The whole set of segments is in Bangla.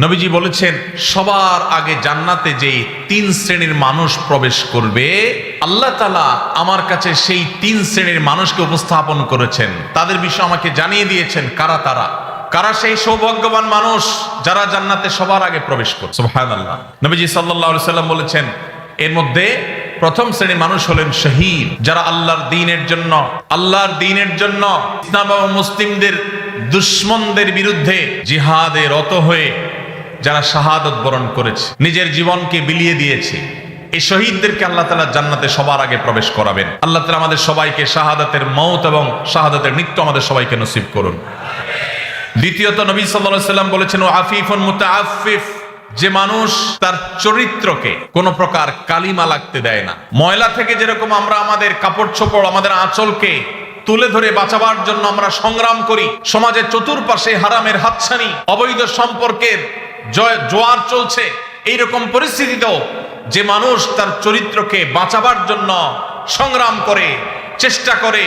নবীজি বলেছেন, সবার আগে জান্নাতে যে তিন শ্রেণির মানুষ প্রবেশ করবে, আল্লাহ তালা আমার কাছে সেই তিন শ্রেণির মানুষকে উপস্থাপন করেছেন। তাদের বিষয়ে আমাকে জানিয়ে দিয়েছেন, কারা তারা? কারা সেই সৌভাগ্যবান মানুষ যারা জান্নাতে সবার আগে প্রবেশ করছে করবে? সুবহানাল্লাহ। নবীজি আলাইহি সাল্লাম বলেছেন, এর মধ্যে প্রথম শ্রেণির মানুষ হলেন শহীদ, যারা আল্লাহর দিনের জন্য, আল্লাহর দিনের জন্য ইসলাম এবং মুসলিমদের দুশ্মনদের বিরুদ্ধে জিহাদে রত হয়ে যারা শাহাদত বরণ করেছে, নিজের জীবনকে বিলিয়ে দিয়েছে, এই শহীদদেরকে আল্লাহ তালা জান্নাতে সবার আগে প্রবেশ করাবেন। আল্লাহ তালা আমাদের সবাইকে শাহাদাতের মৌত এবং শাহাদাতের মৃত্যু আমাদের সবাইকে নসিব করুন। দ্বিতীয়ত নবী সাল্লাল্লাহু সাল্লাম বলেছেন ও আফিফুন মুতাআফিফ যে মানুষ তার চরিত্রকে কোন প্রকার কালিমা লাগতে দেয় না। ময়লা থেকে যেরকম আমরা আমাদের কাপড় চোপড় আমাদের আঁচলকে তুলে ধরে বাঁচাবার জন্য আমরা সংগ্রাম করি, সমাজের চতুর্পাশে হারামের হাতছানি, অবৈধ সম্পর্কের জোয়ার চলছে। এইরকম পরিস্থিতিতেও যে মানুষ তার চরিত্রকে বাঁচাবার জন্য সংগ্রাম করে, চেষ্টা করে,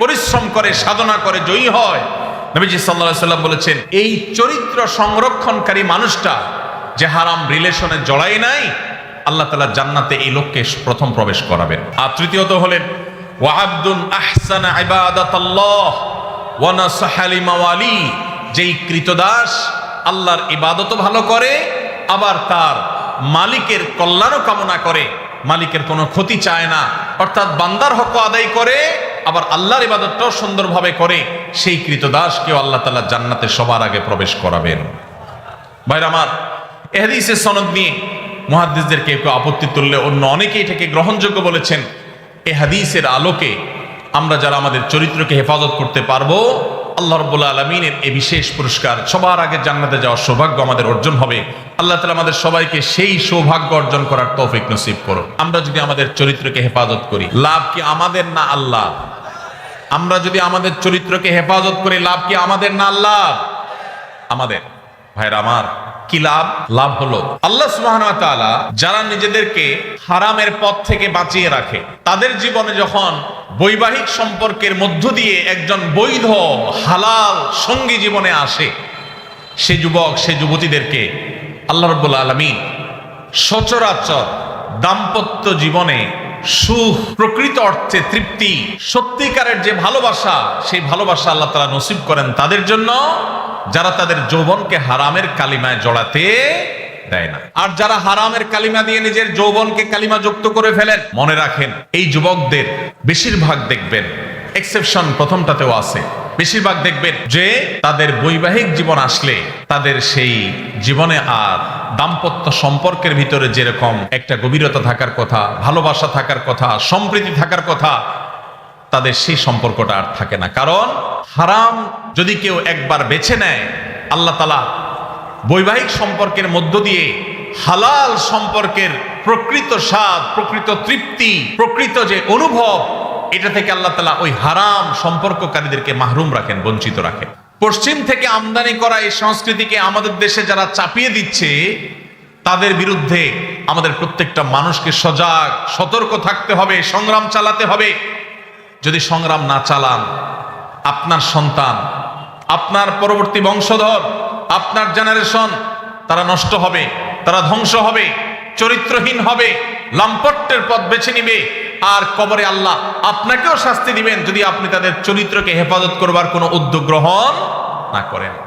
পরিশ্রম করে, সাধনা করে জয়ী হয়, নবীজি সাল্লাহ সাল্লাম বলেছেন, এই চরিত্র সংরক্ষণকারী মানুষটা যে হারাম রিলেশনে জড়াই নাই, আল্লাহ তালা জান্নাতে এই লোককে প্রথম প্রবেশ করাবেন। আর তৃতীয়ত হলেন ওয়াহাবদুন আহসান লিমাওয়ালি। যেই কৃতদাস আল্লাহর ইবাদতও ভালো করে, আবার তার মালিকের কল্যাণও কামনা করে। মালিকের কোনো ক্ষতি চায় না। অর্থাৎ বান্দার হক আদায় করে, আবার আল্লাহর ইবাদতটাও সুন্দরভাবে করে। সেই কৃতদাসকেও আল্লাহ তালা জান্নাতে সবার আগে প্রবেশ করাবেন। ভাইর আমার এহাদিসের সনদ নিয়ে মহাদ্দিসদের কেউ কেউ আপত্তি তুললে অন্য অনেকেই এটাকে গ্রহণযোগ্য বলেছেন। এ হাদিসের আলোকে আমরা যারা আমাদের চরিত্রকে হেফাজত করতে পারব আল্লাহ রব্বুল্লা আলমিনের এই বিশেষ পুরস্কার, সবার আগে জান্নাতে যাওয়ার সৌভাগ্য আমাদের অর্জন হবে। আল্লাহ তালা আমাদের সবাইকে সেই সৌভাগ্য অর্জন করার তৌফিক নসিব করো আমরা যদি আমাদের চরিত্রকে হেফাজত করি, লাভ কি আমাদের না আল্লাহ? আমরা যদি আমাদের চরিত্রকে হেফাজত করি, লাভ কি আমাদের না আল্লাহ? আমাদের। ভাইরা আমার, কি লাভ? লাভ হলো, আল্লাহ ওয়া যারা নিজেদেরকে হারামের পথ থেকে বাঁচিয়ে রাখে, তাদের জীবনে যখন বৈবাহিক সম্পর্কের মধ্য দিয়ে একজন বৈধ, হালাল সঙ্গী জীবনে আসে। সে যুবক, সে যুবতীদেরকে আল্লাহ রব্বুল আলমী সচরাচর দাম্পত্য জীবনে সুখ, প্রকৃত অর্থে তৃপ্তি, সত্যিকারের যে ভালোবাসা, সেই ভালোবাসা আল্লাহ তালা নসিব করেন তাদের জন্য, যারা তাদের যৌবনকে হারামের কালিমায় জড়াতে দেয় না। আর যারা হারামের কালিমা দিয়ে নিজের যৌবনকে কালিমা যুক্ত করে ফেলেন, মনে রাখেন, এই যুবকদের বেশিরভাগ দেখবেন এক্সেপশন প্রথমটাতেও আছে। বেশিরভাগ দেখবেন যে তাদের বৈবাহিক জীবন আসলে তাদের সেই জীবনে আর দাম্পত্য সম্পর্কের ভিতরে যেরকম একটা গভীরতা থাকার কথা, ভালোবাসা থাকার কথা, সম্প্রীতি থাকার কথা, তাদের সেই সম্পর্কটা আর থাকে না। কারণ হারাম যদি কেউ একবার বেছে নেয়, আল্লাহ তালা বৈবাহিক সম্পর্কের মধ্য দিয়ে হালাল সম্পর্কের প্রকৃত স্বাদ, প্রকৃত তৃপ্তি, প্রকৃত যে অনুভব, এটা থেকে আল্লাহ তালা ওই হারাম সম্পর্ককারীদেরকে মাহরুম রাখেন, বঞ্চিত রাখেন। পশ্চিম থেকে আমদানি করা এই সংস্কৃতিকে আমাদের দেশে যারা চাপিয়ে দিচ্ছে, তাদের বিরুদ্ধে আমাদের প্রত্যেকটা মানুষকে সজাগ, সতর্ক থাকতে হবে, সংগ্রাম চালাতে হবে। যদি সংগ্রাম না চালান, আপনার সন্তান, আপনার পরবর্তী বংশধর আপনার জেনারেশন তারা নষ্ট হবে, তারা ধ্বংস হবে, চরিত্রহীন হবে লম্পট্টের পথ বেছে নিবে, আর কবরে আল্লাহ আপনাকেও শাস্তি দিবেন যদি আপনি তাদের চরিত্রকে হেফাজত করবার কোনো উদ্যোগ গ্রহণ না করেন।